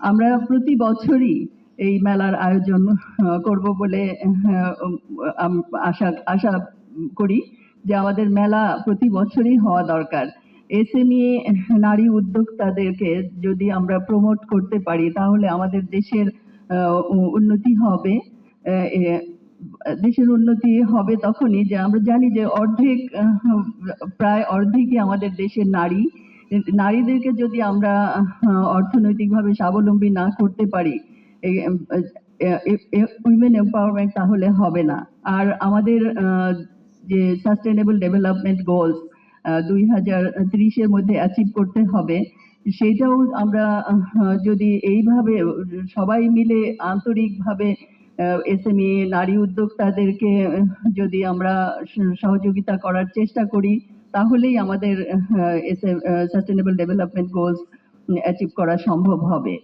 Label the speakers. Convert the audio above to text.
Speaker 1: আমরা প্রতি বছরই এই মেলার আয়োজন করব বলে আশা আশা করি যে আমাদের মেলা প্রতি বছরই হওয়া দরকার। এসএমই নারী উদ্যোক্তাদেরকে যদি আমরা প্রমোট করতে পারি, তাহলে আমাদের দেশের উন্নতি হবে। দেশের উন্নতি হবে তখনই যে আমরা জানি যে অর্ধেক প্রায় অর্ধেকই আমাদের দেশের নারী নারীদেরকে যদি আমরা অর্থনৈতিকভাবে স্বাবলম্বী না করতে পারি উইমেন এম্পাওয়ারমেন্ট তাহলে হবে না। আর আমাদের যে সাস্টেনেবল ডেভেলপমেন্ট গোলস দুই হাজার ত্রিশের মধ্যে অ্যাচিভ করতে হবে, সেটাও আমরা যদি এইভাবে সবাই মিলে আন্তরিকভাবে এসএমই নারী উদ্যোক্তাদেরকে যদি আমরা সহযোগিতা করার চেষ্টা করি তাহলেই আমাদের সাস্টেনেবল ডেভেলপমেন্ট গোলস অ্যাচিভ করা সম্ভব হবে।